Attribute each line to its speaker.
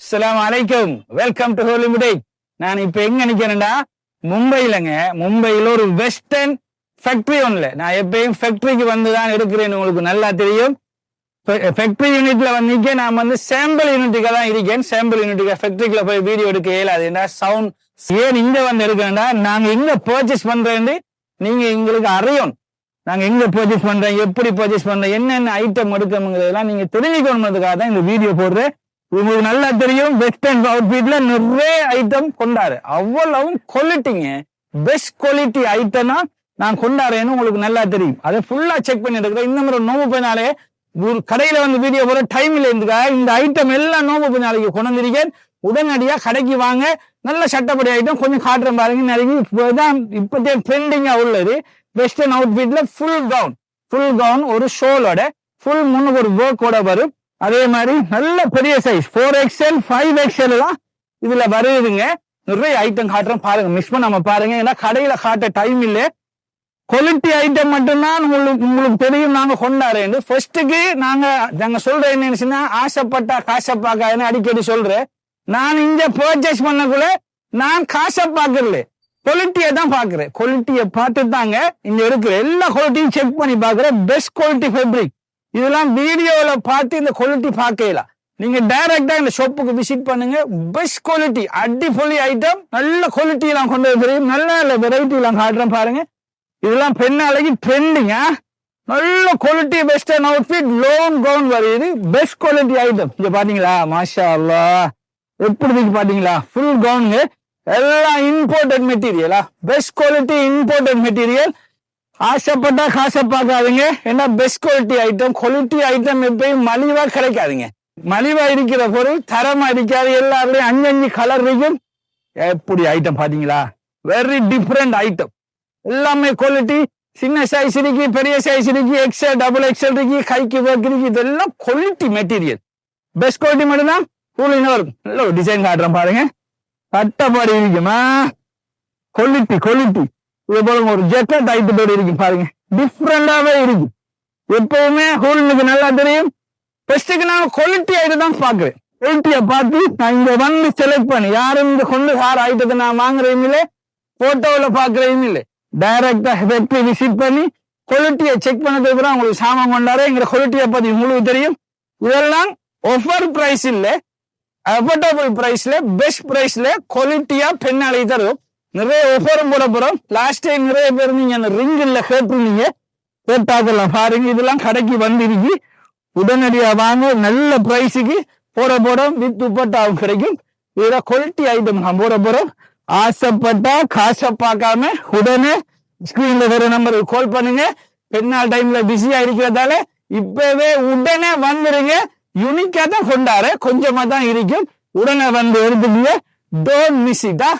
Speaker 1: அஸ்ஸலாமு அலைக்கும் welcome to ஹோலிவுடே நான் இப்ப எங்க நிக்கிறேன்டா? மும்பையிலங்க. மும்பையில ஒரு வெஸ்டர்ன் ஃபேக்டரி ஒன்ல நான் எப்பயும் ஃபேக்டரிக்கு வந்து தான் இருக்கிறேன்னு உங்களுக்கு நல்லா தெரியும். ஃபேக்டரி யூனிட்ல வந்து நான் வந்து சாம்பிள் யூனிட்டுக்காக தான் இருக்கேன். சாம்பிள் யூனிட்டுக்கு ஃபேக்டரிக்குள்ள போய் வீடியோ எடுக்க இயலாது. என்ன சவுண்ட் ஏன் இங்க வந்து எடுக்கிறேன்டா? நாங்க எங்க பர்ச்சேஸ் பண்றேன்னு நீங்க எங்களுக்கு அறியும். நாங்க எங்க பர்ச்சேஸ் பண்றோம்? எப்படி பர்ச்சேஸ் பண்றோம்? என்னென்ன ஐட்டம் எடுக்கணுங்கிறதெல்லாம் நீங்க தெரிஞ்சுக்கணுங்கிறதுக்காக தான் இந்த வீடியோ போடுறேன். உங்களுக்கு நல்லா தெரியும் வெஸ்டர்ன் அவுட்ஃபிட்ல நிறைய ஐட்டம் கொண்டாரு. அவ்வளவும் குவாலிட்டிங்க பெஸ்ட் குவாலிட்டி ஐட்டம்னா நான் கொண்டாடுறேன்னு உங்களுக்கு நல்லா தெரியும். அதை ஃபுல்லா செக் பண்ணி எடுக்கிறேன் இந்த மாதிரி நோம்பு போனாலே ஒரு கடையில வந்து வீடியோ போற டைம் இருந்துக்கா இந்த ஐட்டம் எல்லாம் நோம்பு போனாலைக்கு கொண்டிருக்கேன் உடனடியாக உடனடியா கடைக்கு வாங்க. நல்ல சட்டப்படி ஐட்டம் கொஞ்சம் காட்டுற பாருங்க. நிறைய இப்பதான் இப்பத்தே ட்ரெண்டிங்கா உள்ளது. வெஸ்டர்ன் அவுட்ஃபிட்ல ஃபுல் கவுன் ஃபுல் கவுன் ஒரு ஷோலோட ஃபுல் முன்னுக்கு ஒரு ஒர்க்கோட வரும். அதே மாதிரி நல்ல பெரிய size four XL five XL தான் இதுல வருதுங்க. நிறைய ஐட்டம் காட்டுறோம். பாருங்க மிஸ் பண்ணாம பாருங்க. ஏன்னா கடையில காட்ட டைம் இல்ல. குவாலிட்டி ஐட்டம் மட்டும்தான் உங்களுக்கு உங்களுக்கு தெரியும். நாங்க கொண்டாடுறேன் ஃபர்ஸ்ட்டுக்கு நாங்க நாங்க சொல்ற என்னன்னு ஆசைப்பட்டா காசப்பாக்காதுன்னு அடிக்கடி சொல்றேன். நான் இங்க பர்ச்சேஸ் பண்ணக்குள்ள நான் காசை பாக்குறல குவாலிட்டியை தான் பாக்குறேன். குவாலிட்டியை பார்த்து தாங்க இங்க இருக்கிற எல்லா குவாலிட்டியும் செக் பண்ணி பாக்குறேன். பெஸ்ட் குவாலிட்டி ஃபேப்ரிக் இதெல்லாம் வீடியோவில் பார்த்து இந்த குவாலிட்டி பார்க்கல. நீங்க டைரக்டா இந்த ஷாப்புக்கு விசிட் பண்ணுங்க. பெஸ்ட் குவாலிட்டி அடிப்பொலி ஐட்டம் நல்ல குவாலிட்டி எல்லாம் கொண்டு வந்து தெரியும். நல்ல நல்ல வெரைட்டி எல்லாம் காட்டுறேன் பாருங்க. இதெல்லாம் பெண்ணாலைக்கு ட்ரெண்டிங்க நல்ல quality western outfit long gown வருது பெஸ்ட் குவாலிட்டி ஐட்டம் இங்க பாத்தீங்களா? மாஷா அல்லா எப்படி பாத்தீங்களா? ஃபுல் கவுனுங்க எல்லாம் இம்போர்ட்டட் மெட்டீரியலா பெஸ்ட் குவாலிட்டி இம்போர்ட்டட் மெட்டீரியல் ஆசைப்பட்டா காசை பார்க்காதீங்க. ஏன்னா best quality item quality item எப்பயும் மலிவா கிடைக்காதுங்க. மலிவா இருக்கிற பொருள் தரமா இருக்காது. எல்லாருடையும் அஞ்சு அஞ்சு கலர் இருக்கும். எப்படி ஐட்டம் பாத்தீங்களா வெரி டிஃப்ரெண்ட் ஐட்டம் எல்லாமே குவாலிட்டி சின்ன சைஸ் இருக்கு பெரிய சைஸ் இருக்கு எக்ஸல் டபுள் எக்ஸல் இருக்கு கைக்கு ஒர்க் இருக்கு. இதெல்லாம் குவாலிட்டி மெட்டீரியல் பெஸ்ட் குவாலிட்டி மட்டும்தான். கூலிங் வரும். நல்ல ஒரு டிசைன் காட்டுறேன் பாருங்க. கட்டப்பாடி இருக்குமா? குவாலிட்டி குவாலிட்டி இது போல ஒரு ஜெக்கெட் ஐட்டத்தோடு இருக்கு பாருங்க. டிஃப்ரெண்டாவே இருக்கு. எப்பவுமே ஹோல்னுக்கு நல்லா தெரியும். ஃபர்ஸ்ட்டுக்கு நான் குவாலிட்டி ஐட்டம் தான் பாக்குறேன் குவாலிட்டியை பார்த்து நான் இங்க வந்து செலக்ட் பண்ணி யாரும் இந்த கொண்டு சார் ஐட்டத்தை நான் வாங்குறதும் இல்லை போட்டோவில் பாக்குறதும் இல்லை. டைரக்டா ஃபேக்டரி விசிட் பண்ணி குவாலிட்டியை செக் பண்ணதுக்கு அப்புறம் உங்களுக்கு சாமான் கொண்டாரு எங்க குவாலிட்டியை பத்தி உங்களுக்கு தெரியும். இதெல்லாம் ஒஃபர் பிரைஸ் இல்லை அஃபோர்டபுள் பிரைஸ்ல பெஸ்ட் பிரைஸ்ல குவாலிட்டியா பெண்ணாலை தரும் நிறைய ஒஃபரும் போட போறோம். லாஸ்ட் டைம் நிறைய பேர் நீங்க அந்த ரிங் இல்ல கேட்டிருந்தீங்க. கேட்டாக்கலாம் பாருங்க இதெல்லாம் கடைக்கு வந்திருக்கு. உடனடியா வாங்க நல்ல பிரைஸுக்கு போட போறோம். வித் துப்பட்டாவும் கிடைக்கும். இதுல குவாலிட்டி ஐட்டம் நான் போட போறோம். ஆசைப்பட்டா காசை பார்க்காம உடனே ஸ்கிரீன்ல வர நம்பருக்கு கால் பண்ணுங்க. பெண்ணால் டைம்ல பிஸியா இருக்கிறதால இப்பவே உடனே வந்துருங்க. யூனிக்கா தான் கொண்டாரு. கொஞ்சமா தான் இருக்கும். உடனே வந்து எடுத்துக்கீங்க. டோன்ட் மிஸ் இட்டா